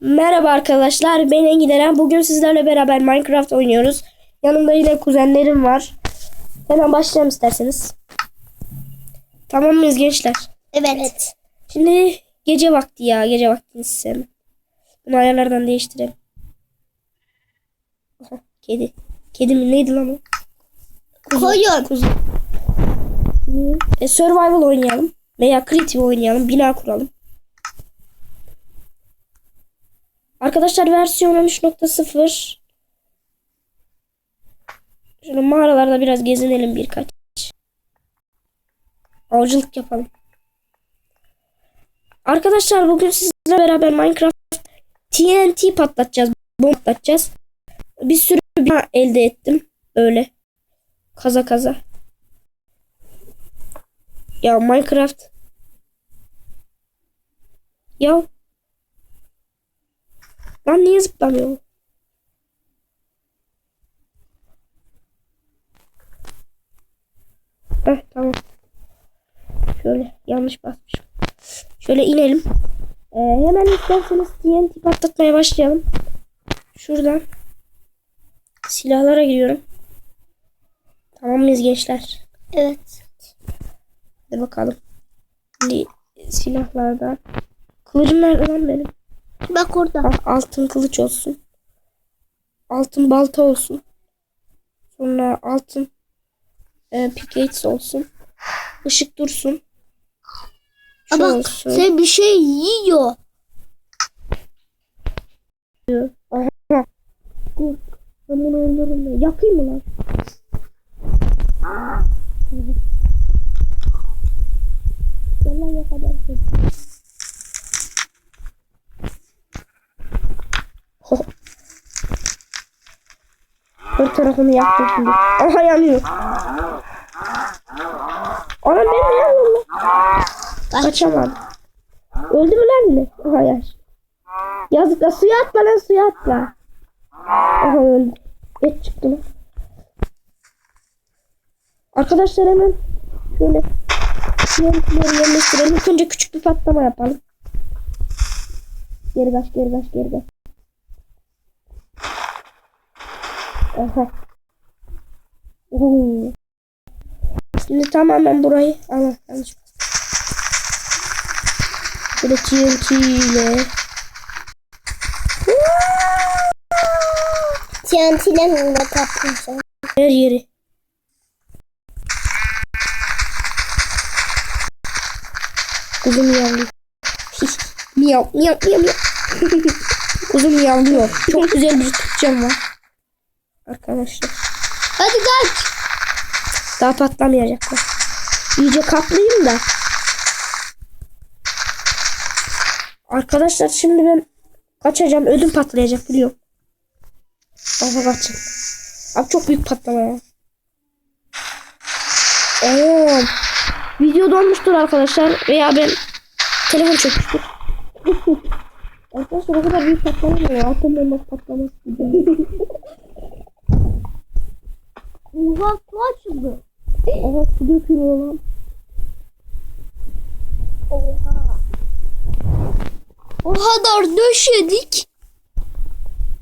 Merhaba arkadaşlar ben Engin Eren. Bugün sizlerle beraber Minecraft oynuyoruz. Yanımda yine kuzenlerim var. Hemen başlayalım isterseniz. Tamam mıyız gençler? Evet. Şimdi gece vakti ya. Gece vaktini sevmem. Bunu ayarlardan değiştirelim. Aha, kedi. Kedi mi neydi lan o? Koyun. Kuzu. E, survival oynayalım. Veya creative oynayalım. Bina kuralım. Arkadaşlar versiyon 13.0 Şöyle mağaralarda biraz gezinelim birkaç. Avcılık yapalım. Arkadaşlar bugün sizlerle beraber Minecraft TNT patlatacağız. Bomba patlatacağız. Bir sürü bina elde ettim. Öyle. Kaza kaza. Ya Minecraft. Ya. Lan niye zıplamıyor? Heh tamam. Şöyle yanlış basmışım. Şöyle inelim. Ee, hemen isterseniz TNT patlatmaya başlayalım. Şuradan. Silahlara giriyorum. Tamam mıyız gençler? Evet. Hadi bakalım. Şimdi silahlardan. Kılıcım nerede lan benim? Bak orada. Al, altın kılıç olsun. Altın balta olsun. Sonra altın e, pickaxe olsun. Işık dursun. Şu Aa, bak olsun. sen bir şey yiyor. Aha. Dur. Ben bunu öldürürüm. de. Yakayım mı lan? Gel lan yakacağım Her tarafını yaktım şimdi. Aha yanıyor. Ana ben mi yanıyorum lan? Öldü mü lan yine? Aha yaş. Yazık la suya atla lan suya atla. Aha öldü. Et çıktı lan. Arkadaşlar hemen şöyle TNT'leri yerleştirelim. İlk önce küçük bir patlama yapalım. Geri kaç geri kaç geri kaç. Aha. Oo. Şimdi tamamen burayı ama yanlış. Böyle TNT ile TNT'den de kaplayacağım. her yeri. Kuzum yavruyor. miyav miyav miyav miyav. Kuzum yavruyor. Çok güzel bir Türkçem var. Arkadaşlar. Hadi kaç. Daha patlamayacaklar. İyice kaplayayım da. Arkadaşlar şimdi ben kaçacağım. Ödüm patlayacak biliyorum. Aha kaçın. Abi çok büyük patlama ya. Oo. Video donmuştur arkadaşlar. Veya ben telefon çökmüştür. arkadaşlar o kadar büyük patlama ya? Atom bombası patlaması gibi. Su açıldı. Aha su dökülüyor lan. Oha. O kadar döşedik.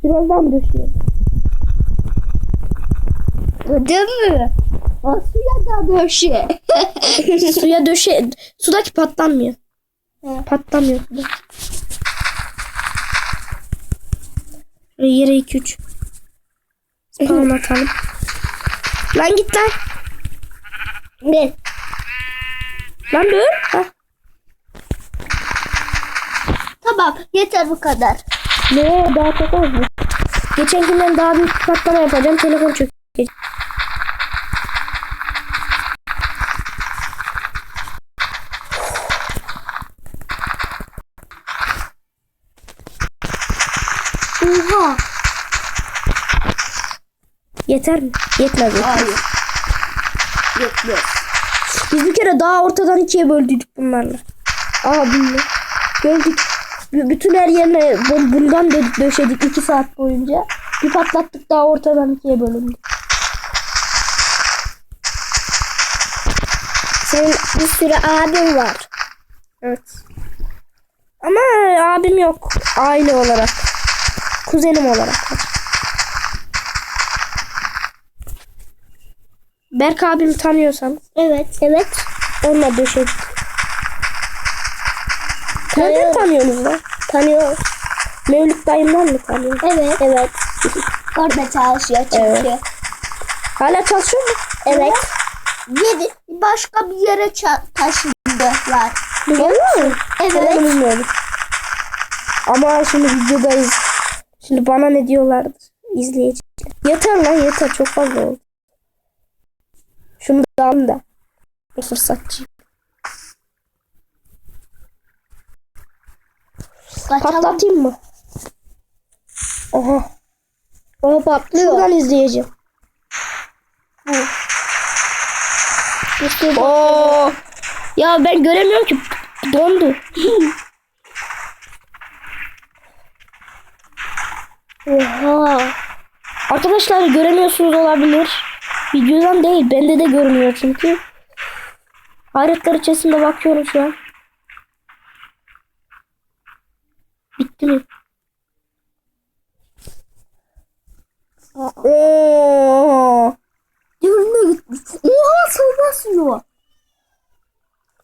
Biraz daha mı döşüyor? Değil mi? O suya da döşe. Suya döşe. Sudaki patlamıyor. He. Patlamıyor suda. Yere 2 3. Spawn atalım. Lan git lan. ne? Lan dur. Hah. Tamam yeter bu kadar. Ne daha çok mı? Geçen günden daha büyük patlama yapacağım. Telefon çökecek. Oha. Yeter mi? Yetmez. Hayır. Yetmez. Biz bir kere daha ortadan ikiye böldük bunlarla. Aa bunu. Gördük. Bütün her yerine bu- bundan dö- döşedik iki saat boyunca. Bir patlattık daha ortadan ikiye bölündü. Senin bir sürü abin var. Evet. Ama abim yok. Aile olarak. Kuzenim olarak. Berk abimi tanıyorsan Evet. Evet. onunla döşedik. Nereden tanıyorsunuz lan? Tanıyor. Mevlüt dayımdan mı tanıyorsun? Evet. Evet. Orada çalışıyor çünkü. Evet. Evet. Hala çalışıyor mu? Yedi, başka bir yere taşındılar. Biliyor musun? Evet. Onu bilmiyorum. Ama şimdi videodayız. Şimdi bana ne diyorlardır izleyici. Yeter lan yeter çok fazla oldu. Şunu da alın da. Bu fırsatçı. Patlatayım mı? Oha. O patlıyor. Şuradan izleyeceğim. Oo. Ya ben göremiyorum ki. Dondu. Oha. Arkadaşlar göremiyorsunuz olabilir. Videodan değil. Bende de görünüyor çünkü. Hayretler içerisinde bakıyorum şu an. Bitti mi? Oo. Yürüme gitmiş. Oha su basıyor.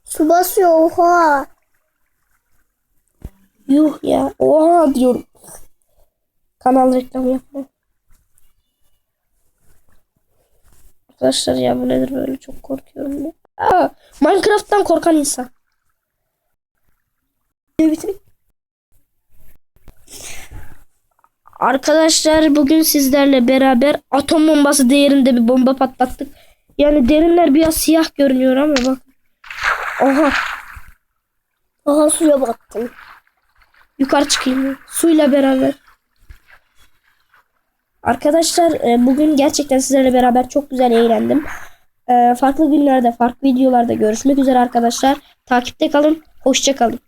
Su basıyor oha. Yuh ya. Oha diyorum. Kanal reklamı yapma. Arkadaşlar ya bu nedir böyle çok korkuyorum. Aa, Minecraft'tan korkan insan. Arkadaşlar bugün sizlerle beraber atom bombası değerinde bir bomba patlattık. Yani derinler biraz siyah görünüyor ama bak. Oha Oha suya battım. yukarı çıkayım. Suyla beraber. Arkadaşlar e, bugün gerçekten sizlerle beraber çok güzel eğlendim. E, Farklı günlerde, farklı videolarda görüşmek üzere arkadaşlar. Takipte kalın. Hoşça kalın.